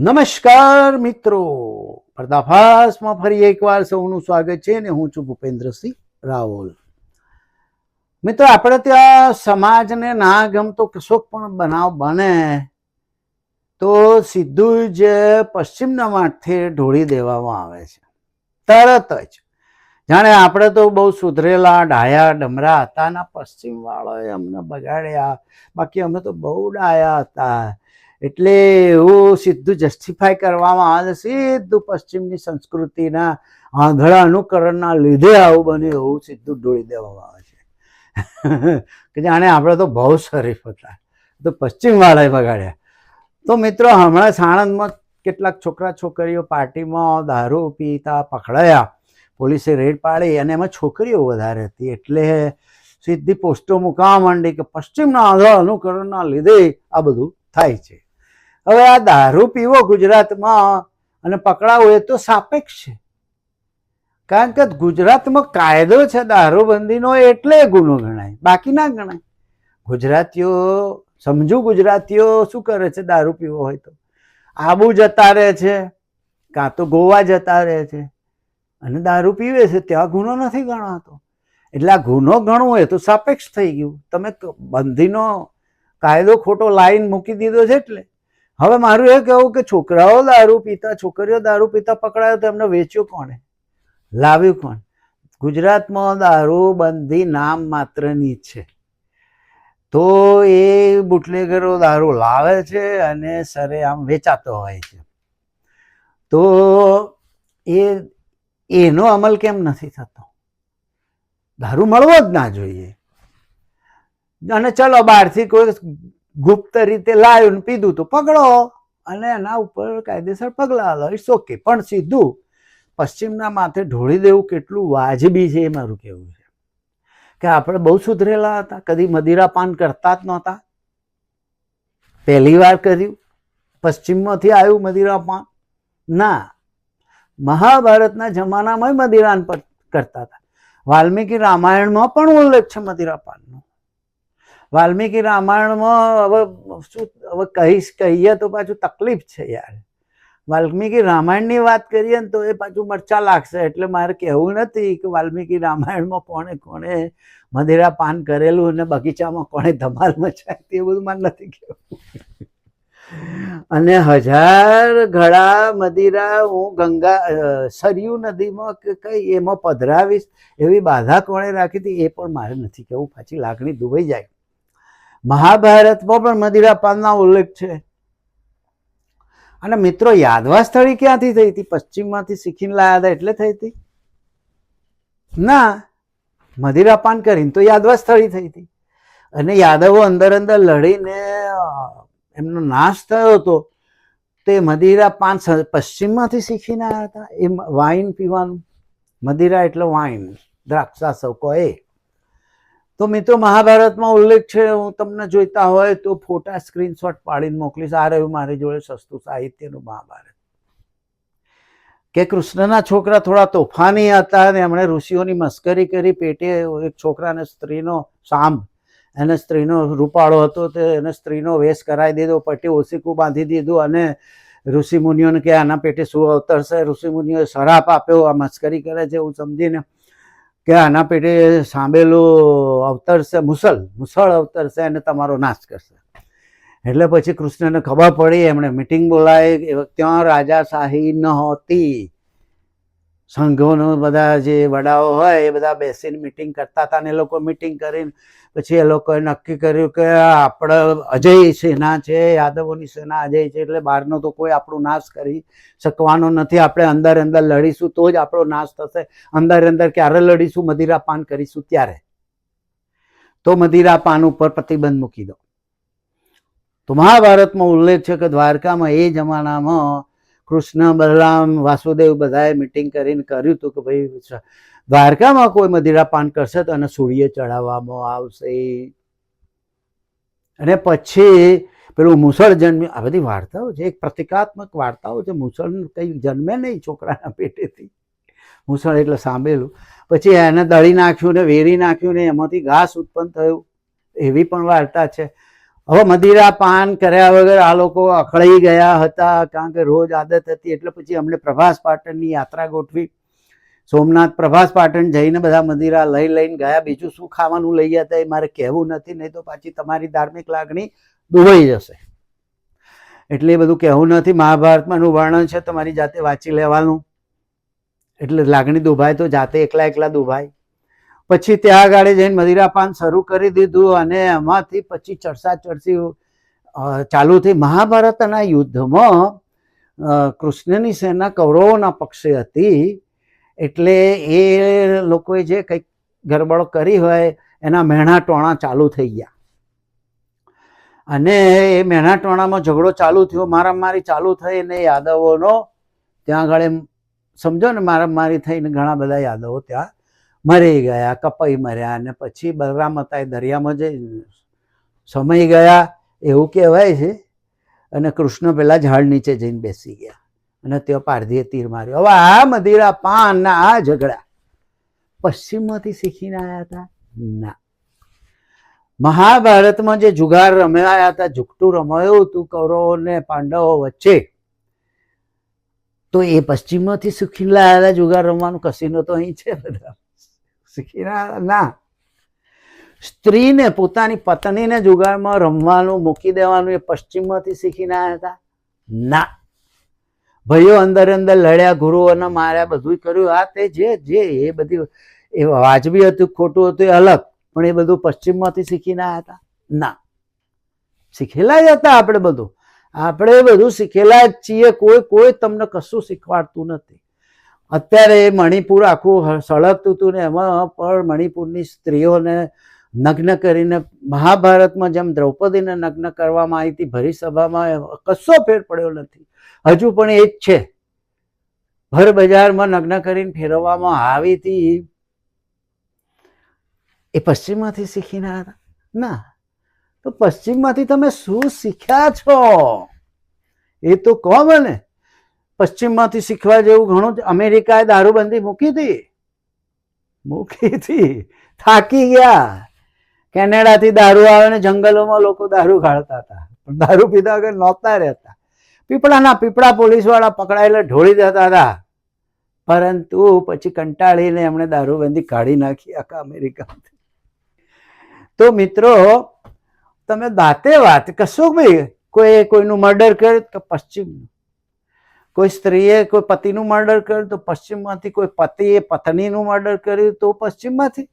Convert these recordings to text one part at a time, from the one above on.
નમસ્કાર મિત્રો. પર્દાફાશમાં ફરી એકવાર સૌનું સ્વાગત છે અને હું છું ભૂપેન્દ્રસિંહ રાવલ. મિત્રો, આપણે ત્યાં સમાજને ના ગમતો કશોક પણ બનાવ બને તો સીધું જ પશ્ચિમના માથે ઢોળી દેવામાં આવે છે. તરત જ. જાણે આપણે તો બહુ સુધરેલા, ડાયા, ડમરા હતા ના પશ્ચિમ વાળાએ અમને બગાડ્યા. બાકી અમે તો બહુ ડાયા હતા. એટલે એવું સીધું જસ્ટિફાય કરવામાં આવે સીધું પશ્ચિમની સંસ્કૃતિના આંધળા અનુકરણના લીધે આવું બન્યું એવું સીધું ઢોળી દેવામાં આવે છે. કે જાણે આપણે તો બહુ શરીફ હતા. તો પશ્ચિમવાળાએ બગાડ્યા. તો મિત્રો હમણાં સાણંદમાં કેટલાક છોકરા છોકરીઓ પાર્ટીમાં દારૂ પીતા પકડાયા પોલીસે રેડ પાડી અને એમાં છોકરીઓ વધારે હતી. એટલે સીધી પોસ્ટો મૂકવા માંડી કે પશ્ચિમના આંધળા અનુકરણના લીધે આ બધું થાય છે. હવે આ દારૂ પીવો ગુજરાતમાં અને પકડાવો એ તો સાપેક્ષ છે. કારણ કે ગુજરાતમાં કાયદો છે દારૂબંધીનો એટલે ગુનો ગણાય, બાકી ના ગણાય. ગુજરાતીઓ, સમજુ ગુજરાતીઓ શું કરે છે દારૂ પીવો હોય તો? આબુ જતા રહે છે, કાં તો ગોવા જતા રહે છે, અને દારૂ પીવે છે, ત્યાં ગુનો નથી ગણાતો. એટલે આ ગુનો ગણવો એ તો સાપેક્ષ થઈ ગયું. તમે બંધીનો કાયદો ખોટો લાઈન મૂકી દીધો છે એટલે. હવે મારું એ કહેવું કે છોકરાઓ દારૂ પીતા, છોકરીઓ દારૂ પીતા પકડાયો તો એમને વેચ્યું કોણે? લાવ્યું કોણ? ગુજરાતમાં દારૂ બંધી નામ માત્રની છે. તો એ બુટલેગરો દારૂ લાવે છે અને સરે આમ વેચાતો હોય છે. તો એ, એનો અમલ કેમ નથી થતો? દારૂ મળવો જ ના જોઈએ. અને ચલો બહારથી કોઈ ગુપ્ત રીતે લાવ્યું પીધું તો પકડો અને એના ઉપર કાયદેસર પગલાં લો ઇટ્સ ઓકે, પણ સીધું પશ્ચિમના માથે ઢોળી દેવું કેટલું વાજબી છે એ મારું કહેવું છે. કે આપણે બહુ સુધરેલા હતા, કદી મદિરા પાન કરતા જ નહોતા. પહેલી વાર કર્યું, પશ્ચિમમાંથી આવ્યું મદિરા પાન. ના, મહાભારતના જમાનામાં મદિરાન પર કરતા હતા. વાલ્મીકી રામાયણમાં પણ ઉલ્લેખ છે મદિરા પાનનો. વાલ્મીકી રામાયણમાં હવે શું, હવે કહીશ, કહીએ તો પાછું તકલીફ છે યાર. વાલ્મીકી રામાયણની વાત કરીએ ને તો એ પાછું મરચા લાગશે, એટલે મારે કહેવું નથી કે વાલ્મીકી રામાયણમાં કોણે કોણે મદિરા પાન કરેલું અને બગીચામાં કોણે ધમાલ મચાવી એ બધું મારે નથી કહેવું. અને હજાર ઘડા મદિરા હું ગંગા સરયુ નદીમાં કે કઈ એમાં પધરાવીશ એવી બાધા કોણે રાખી હતી એ પણ મારે નથી કહેવું. પાછી લાગણી દુભાઈ જાય. મહાભારતમાં પણ મદિરા પાનના ઉલ્લેખ છે. અને મિત્રો, યાદવા સ્થળી ક્યાંથી થઈ હતી? પશ્ચિમમાંથી શીખીને લાયા હતા એટલે થઈ હતી. ના, મદિરા પાન કરીને તો યાદવા સ્થળી થઈ હતી. અને યાદવો અંદર અંદર લડીને એમનો નાશ થયો હતો. તે મદિરા પાન પશ્ચિમમાંથી શીખીને આવ્યા હતા. એ વાઇન પીવાનું. મદિરા એટલે વાઇન દ્રાક્ષા સૌ કહે તો મિત્રો, મહાભારતમાં ઉલ્લેખ છે, હું તમને જોઈતા હોય તો ફોટા સ્ક્રીનશોટ પાડીને મોકલીશ. આ રહ્યું મારી જોડે સસ્તું સાહિત્યનું મહાભારત. કે કૃષ્ણના છોકરા થોડા તોફાની હતા અને એમણે ઋષિઓની મસ્કરી કરી. પેટે એક છોકરાને સ્ત્રીનો સાંભ. એને સ્ત્રીનો રૂપાળો હતો તે એને સ્ત્રીનો વેશ કરાવી દીધો. પટ્ટી ઓસીકું બાંધી દીધું અને ઋષિ મુનિઓને કે આના પેટે શું અવતરશે? ઋષિ મુનિઓએ શરાપ આપ્યો. આ મસ્કરી કરે છે એવું સમજીને કે આના પેટે સાંભેલું અવતરશે મુસલ, મુસળ અવતરશે અને તમારો નાશ કરશે. એટલે પછી કૃષ્ણને ખબર પડી, એમણે મિટિંગ બોલાવી ત્યાં રાજાશાહી નહોતી. સંઘોનો બધા જે વડાઓ હોય એ બધા બેસીને મિટિંગ કરતા હતા ને એ લોકો મિટિંગ કરીને પછી એ લોકોએ નક્કી કર્યું કે આપણે અજય સેના છે, યાદવોની સેના અજય છે એટલે બહારનો તો કોઈ આપણો નાશ કરી શકવાનો નથી. આપણે અંદર અંદર લડીશું તો જ આપણો નાશ થશે. અંદર અંદર ક્યારે લડીશું? મદિરા પાન કરીશું ત્યારે. તો મદિરા પાન ઉપર પ્રતિબંધ મૂકી દો. તો મહાભારતમાં ઉલ્લેખ છે કે દ્વારકામાં એ જમાનામાં કૃષ્ણ બલરામ વાસુદેવ બધાએ મિટિંગ કરીને કર્યું હતું કે ભાઈ દ્વારકામાં કોઈ મદિરા પાન કરશે તો એને સૂર્ય ચડાવવામાં આવશે. અને પછી પેલું મુસળ જન્મ્યું આ બધી વાર્તાઓ છે, એક પ્રતિકાત્મક વાર્તાઓ છે મુસળ કંઈ જન્મે નહીં છોકરાના પેટેથી. મુસળ એટલે સાંભળેલું. પછી એને દળી નાખ્યું ને વેરી નાખ્યું ને એમાંથી ઘાસ ઉત્પન્ન થયું. એવી પણ વાર્તા છે. હવે મદિરા પાન કર્યા વગર આ લોકો અકળાઈ ગયા હતા, કારણ કે રોજ આદત હતી. એટલે પછી અમને પ્રભાસ પાટણની યાત્રા ગોઠવી. સોમનાથ પ્રભાસ પાટણ જઈને બધા મદિરા લઈ લઈને ગયા. બીજું શું ખાવાનું લઈ ગયા હતા એ મારે કહેવું નથી, નહીં તો પાછી તમારી ધાર્મિક લાગણી દુભાઈ જશે. એટલે એ બધું કહેવું નથી. મહાભારતમાં એનું વર્ણન છે, તમારી જાતે વાંચી લેવાનું. એટલે લાગણી દુભાય તો જાતે એકલા એકલા દુભાય. પછી ત્યાં આગળ જઈને મદિરાપાન શરૂ કરી દીધું અને એમાંથી પછી ચર્ચા ચર્ચી ચાલુ થઈ મહાભારતના યુદ્ધમાં કૃષ્ણની સેના કૌરવોના પક્ષે હતી. એટલે એ લોકોએ જે કંઈક ગરબડ કરી હોય, એના મહેણા ટોણા ચાલુ થઈ ગયા. અને એ મહેણા ટોણામાં ઝઘડો ચાલુ થયો, મારામારી ચાલુ થઈ ને યાદવોનો, ત્યાં આગળ એમ, સમજો ને મારામારી થઈને ઘણા બધા યાદવો ત્યાં મરી ગયા, કપાઈ મર્યા અને પછી બલરામ હતા એ દરિયામાં જઈ સમય ગયા, એવું કહેવાય છે. અને કૃષ્ણ પેલા ઝાડ નીચે જઈને બેસી ગયા અને ત્યાં પારધીએ તીર માર્યો. હવે આ મદિરા પાન ના આ ઝઘડા પશ્ચિમમાંથી શીખીને આવ્યા હતા? ના. મહાભારતમાં જે જુગાર રમાયા હતા, જુગટું રમાયું હતું, કૌરવો ને પાંડવો વચ્ચે, તો એ પશ્ચિમમાંથી શીખીને લાયા હતા જુગાર રમવાનું, કસીનો તો અહીં છે બધા. ના. સ્ત્રીને પોતાની પત્નીને જુગારમાં રમવાનું મૂકી દેવાનું એ પશ્ચિમમાંથી શીખીને આવ્યા હતા? ના. ભાઈઓ અંદર અંદર લડ્યા, ગુરુઓને માર્યા બધું કર્યું. આ તે જે જે, એ બધી, એ વાજબી હતું, ખોટું હતું, એ અલગ. પણ એ બધું પશ્ચિમમાંથી શીખીને આવ્યા હતા? ના. શીખેલા જ હતા આપણે બધું. આપણે બધું શીખેલા જ છીએ. કોઈ કોઈ તમને કશું શીખવાડતું નથી. અત્યારે મણિપુર આખું સળગતું હતું ને એમાં પણ મણિપુરની સ્ત્રીઓને નગ્ન કરીને મહાભારતમાં જેમ દ્રૌપદીને નગ્ન કરવામાં આવી હતી, ભરી સભામાં કશો ફેર પડ્યો નથી. હજુ પણ એ જ છે. ભર બજારમાં નગ્ન કરીને ફેરવવામાં આવી હતી. એ પશ્ચિમમાંથી શીખીને હતા? ના. તો પશ્ચિમમાંથી તમે શું શીખ્યા છો? એ તો કહો મને પશ્ચિમમાંથી શીખવા જેવું ઘણું જ અમેરિકાએ દારૂબંધી મૂકી હતી. મૂકી હતી. થાકી ગયા. કેનેડાથી દારૂ આવે ને જંગલોમાં લોકો દારૂ ગાળતા હતા. પણ દારૂ પીધા વગર નહોતા રહેતા. પીપળાના પીપળા પોલીસવાળા પકડાયેલા ઢોળી દેતા હતા. પરંતુ પછી કંટાળીને એમણે દારૂબંધી કાઢી નાખી આખા અમેરિકામાંથી. તો મિત્રો, તમે દાતે વાત કશું ભાઈ? કોઈ કોઈનું મર્ડર કર્યું તો પશ્ચિમનું? કોઈ સ્ત્રીએ કોઈ પતિનું મર્ડર કર્યું તો પશ્ચિમમાંથી કોઈ પતિએ પત્નીનું મર્ડર કર્યું તો પશ્ચિમમાંથી?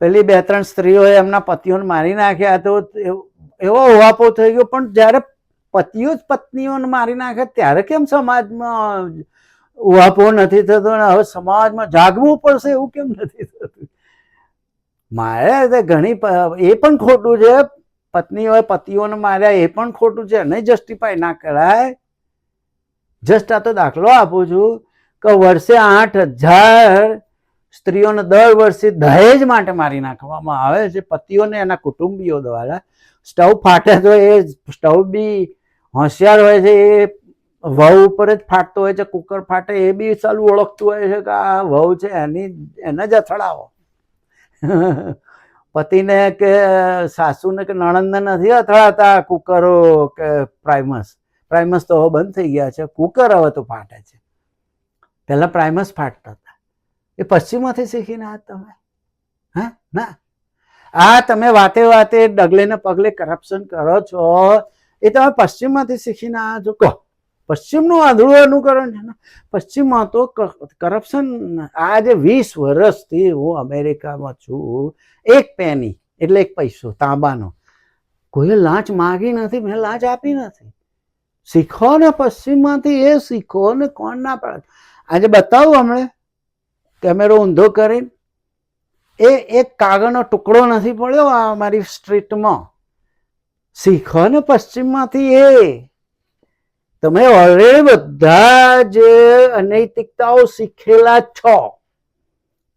પેલી બે ત્રણ સ્ત્રીઓએ એમના પતિઓને મારી નાખ્યા તો એવો- એવો થઈ ગયો. પણ જ્યારે પતિઓ જ પત્નીઓને મારી નાખે ત્યારે કેમ સમાજમાં ઉહાપો નથી થતો અને હવે સમાજમાં જાગવું પડશે એવું કેમ નથી થતું? મારે ઘણી એ પણ ખોટું છે. પત્નીઓએ પતિઓને માર્યા, એ પણ ખોટું છે. નહીં જસ્ટિફાય ના કરાય. જસ્ટ આ તો દાખલો આપું છું કે વર્ષે આઠ હજાર સ્ત્રીઓને દર વર્ષે દહેજ માટે મારી નાખવામાં આવે છે. પતિઓને એના કુટુંબીઓ દ્વારા સ્ટવ ફાટે તો એ સ્ટવ બી હોશિયાર હોય છે, એ વહુ ઉપર જ ફાટતો હોય છે, કુકર ફાટે, એ બી ચાલુ ઓળખતું હોય છે કે આ વહુ છે, એની, એને જ અથડાવો. પતિને કે સાસુને કે નણંદને નથી અથડાતા કુકરો કે પ્રાઇમસ? પ્રાઇમસ તો બંધ થઈ ગયા છે. કુકર હવે તો ફાટે છે. પહેલાં પ્રાઇમસ ફાટતા હતા. એ પશ્ચિમમાંથી શીખીને આ તમે? હા? ના. આ તમે વાતે વાતે ડગલે ને પગલે કરપ્શન કરો છો. એ તમે પશ્ચિમમાંથી શીખીને આ જો કહો. પશ્ચિમનું આંધળું અનુકરણ છે ને? પશ્ચિમમાં તો કરપ્શન આજે વીસ વર્ષથી હું અમેરિકામાં છું, એક પેની એટલે એક પૈસો, તાંબાનો. કોઈએ લાંચ માગી નથી, મેં લાંચ આપી નથી. શીખો ને પશ્ચિમમાંથી, એ શીખો ને કોણ ના પડે? આજે બતાવું હમણે, કેમેરો ઊંધો કરીને. એ એક કાગળનો ટુકડો નથી પડ્યો આ અમારી સ્ટ્રીટમાં. શીખો ને પશ્ચિમમાંથી એ. તમે ઓલરેડી બધા જ અનૈતિકતાઓ શીખેલા છો.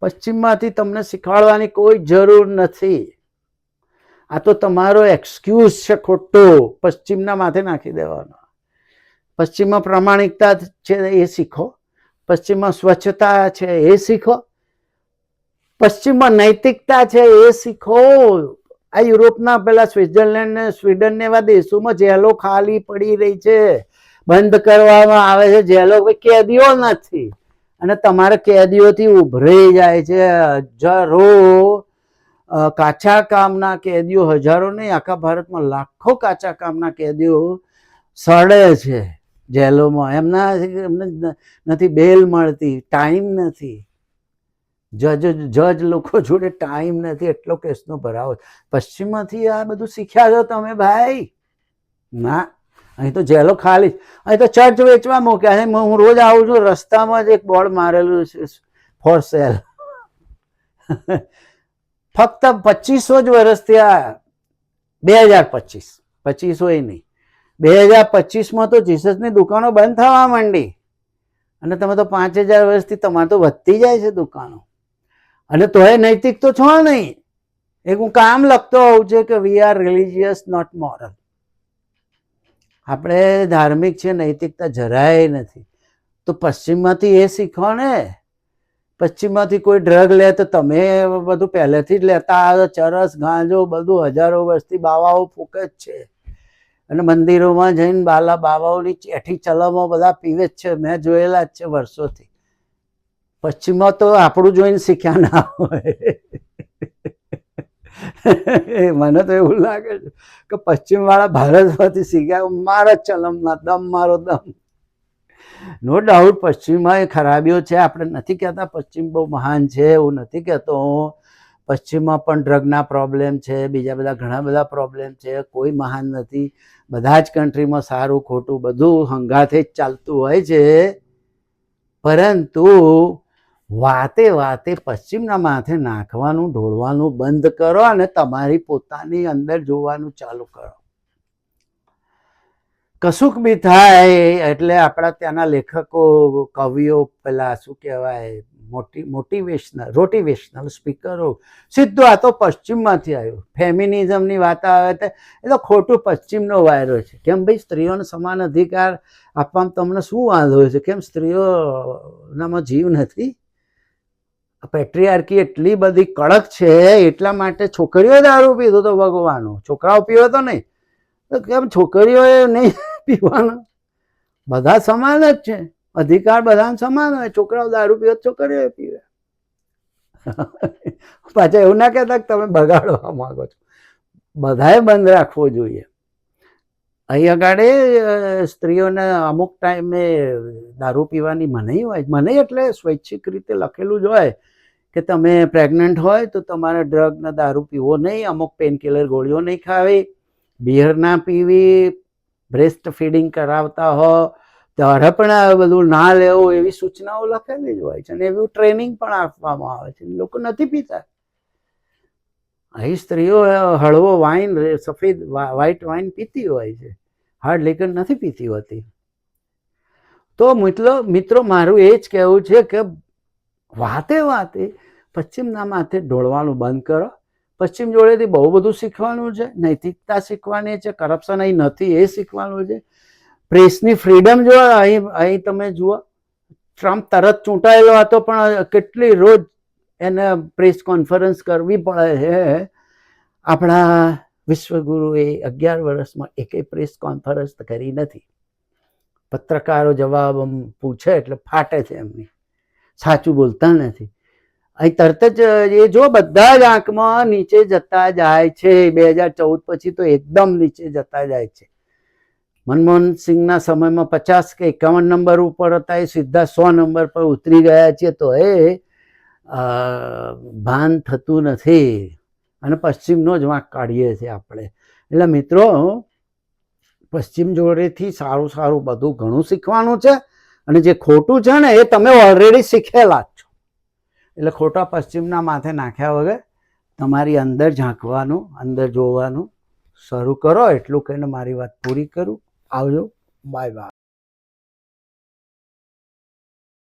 પશ્ચિમમાંથી તમને શીખવાડવાની કોઈ જરૂર નથી. આ તો તમારો એક્સક્યુઝ છે ખોટો, પશ્ચિમના માથે નાખી દેવાનો. પશ્ચિમમાં પ્રામાણિકતા છે એ શીખો, પશ્ચિમમાં સ્વચ્છતા છે એ શીખો, પશ્ચિમમાં નૈતિકતા છે એ શીખો. આ યુરોપના પેલા સ્વિટ્ઝરલેન્ડ ને સ્વીડન ને એવા દેશોમાં જેલો ખાલી પડી રહી છે. બંધ કરવામાં આવે છે જેલો કેદીઓ નથી. અને તમારે કેદીઓથી ઉભરાઈ જાય છે, હજારો કાચા કામના કેદીઓ, હજારો નહીં, આખા ભારતમાં લાખો કાચા કામના કેદીઓ સડે છે જેલોમાં. એમના એમને નથી બેલ મળતી, ટાઈમ નથી. જજ જજ લોકો જોડે ટાઈમ નથી, એટલો કેસનો ભરાવો. પશ્ચિમમાંથી આ બધું શીખ્યા છો તમે ભાઈ? ના. અહીં તો જેલો ખાલી અહીં તો ચર્ચ વેચવા મૂક્યા છે. હું રોજ આવું છું, રસ્તામાં જ એક બોર્ડ મારેલું છે ફોર સેલ ફક્ત પચીસો જ વર્ષથી આ બે હજાર પચીસ. પચીસો એ નહીં. બે હજાર પચીસમાં તો જીસસની દુકાનો બંધ થવા માંડી. અને તમે તો પાંચ હજાર વર્ષથી તમારે તો વધતી જાય છે દુકાનો. અને તોય નૈતિક તો છો નહીં. એક હું કામ લખતો હોઉં છે કે we are religious not moral આપણે ધાર્મિક છે નૈતિકતા જરાય નથી. તો પશ્ચિમમાંથી એ શીખો ને પશ્ચિમમાંથી કોઈ ડ્રગ લે તો તમે બધું પહેલેથી જ લેતા આવ્યો ચરસ, ગાંજો, બધું હજારો વર્ષથી બાવાઓ ફૂકે જ છે. અને મંદિરોમાં જઈને બાલા બાવાઓની ચેઠી ચલમો બધા પીવે જ છે. મેં જોયેલા જ છે વર્ષોથી. પશ્ચિમમાં તો આપણું જોઈને શીખ્યા ના હોય. મને તો એવું લાગે છે કે પશ્ચિમ વાળા ભારતમાંથી શીખ્યા મારા ચલમના દમ, મારો દમ. નો ડાઉટ પશ્ચિમમાં એ ખરાબીઓ છે, આપણે નથી કહેતા પશ્ચિમ બહુ મહાન છે, એવું નથી કહેતો પશ્ચિમમાં પણ ડ્રગના પ્રોબ્લેમ છે, બીજા બધા ઘણા બધા પ્રોબ્લેમ છે, કોઈ મહાન નથી. બધા જ કન્ટ્રીમાં સારું, ખોટું બધું હંગાથે જ ચાલતું હોય છે. પરંતુ વાતે વાતે પશ્ચિમના માથે નાખવાનું, ઢોળવાનું બંધ કરો અને તમારી પોતાની અંદર જોવાનું ચાલુ કરો. કશુંક બી થાય એટલે આપણા ત્યાંના લેખકો, કવિઓ પેલા શું કહેવાય, મોટી, મોટિવેશનલ, રોટિવેશનલ સ્પીકરો, સીધો આ તો પશ્ચિમમાંથી આવ્યો. ફેમિનિઝમની વાત આવે તો, એ તો ખોટું પશ્ચિમનો વાયરો છે. કેમ ભાઈ, સ્ત્રીઓને સમાન અધિકાર આપવામાં તમને શું વાંધો છે? કેમ સ્ત્રીઓનામાં જીવ નથી? પેટ્રિયાર્કી એટલી બધી કડક છે, એટલા માટે છોકરીઓ દારૂ પીધો તો ભગવાનો છોકરાઓ પીવો તો નહીં. કેમ છોકરીઓએ નહીં પીવાનું? બધા સમાન જ છે. અધિકાર બધા સમાન હોય. છોકરાઓ દારૂ પીવે છોકરીઓએ છોકરીઓ પીવે. પાછા એવું ના કહેતા કે તમે બગાડવા માંગો છો. બધાએ બંધ રાખવો જોઈએ. અહીં આગળ સ્ત્રીઓને અમુક ટાઈમે દારૂ પીવાની મનાઈ હોય. મનાઈ એટલે સ્વૈચ્છિક રીતે લખેલું જ હોય. કે તમે પ્રેગ્નન્ટ હોય તો તમારે ડ્રગને દારૂ પીવો નહીં, અમુક પેનકિલર ગોળીઓ નહીં ખાવી બિયર ના પીવી બ્રેસ્ટ ફીડિંગ કરાવતા હો ત્યારે પણ આ બધું ના લેવું એવી સૂચનાઓ લખેલી જ હોય છે અને એવું ટ્રેનિંગ પણ આપવામાં આવે છે. લોકો નથી પીતા. અહીં સ્ત્રીઓ હળવો વાઇન સફેદ વ્હાઈટ વાઇન પીતી હોય છે. હાર્ડ લીકર નથી પીતી હોતી. તો મિત્રો મિત્રો, મારું એ જ કહેવું છે કે વાતે વાતે પશ્ચિમના માથે ઢોળવાનું બંધ કરો. પશ્ચિમ જોડેથી બહુ બધું શીખવાનું છે. નૈતિકતા શીખવાની છે. કરપ્શન અહીં નથી, એ શીખવાનું છે. પ્રેસની ફ્રીડમ જો અહીં અહીં તમે જુઓ ટ્રમ્પ તરત ચૂંટાયેલો હતો, પણ કેટલી રોજ એને પ્રેસ કોન્ફરન્સ કરવી પડે છે. આપણા વિશ્વગુરુએ અગિયાર વર્ષમાં એકેય પ્રેસ કોન્ફરન્સ કરી નથી. પત્રકારો જવાબ પૂછે એટલે ફાટે છે એમની. સાચું બોલતા નથી. અહીં તરત જ, એ જો બધા જ આંકમાં નીચે જતા જાય છે, બે હજાર ચૌદ પછી તો એકદમ નીચે જતા જાય છે. મનમોહન સિંહના સમયમાં પચાસ કે એકાવન નંબર ઉપર હતા, એ સીધા સો નંબર પર ઉતરી ગયા છે, તો એ ભાન થતું નથી. અને પશ્ચિમનો જ વાંક કાઢીએ છીએ આપણે. એટલે મિત્રો, પશ્ચિમ જોડેથી સારું સારું બધું ઘણું શીખવાનું છે. અને જે ખોટું છે ને એ તમે ઓલરેડી શીખેલા જ છો. એટલે ખોટા પશ્ચિમના માથે નાખ્યા વગર તમારી અંદર ઝાંકવાનું અંદર જોવાનું શરૂ કરો. એટલું કહીને મારી વાત પૂરી કરું. આવજો. Bye bye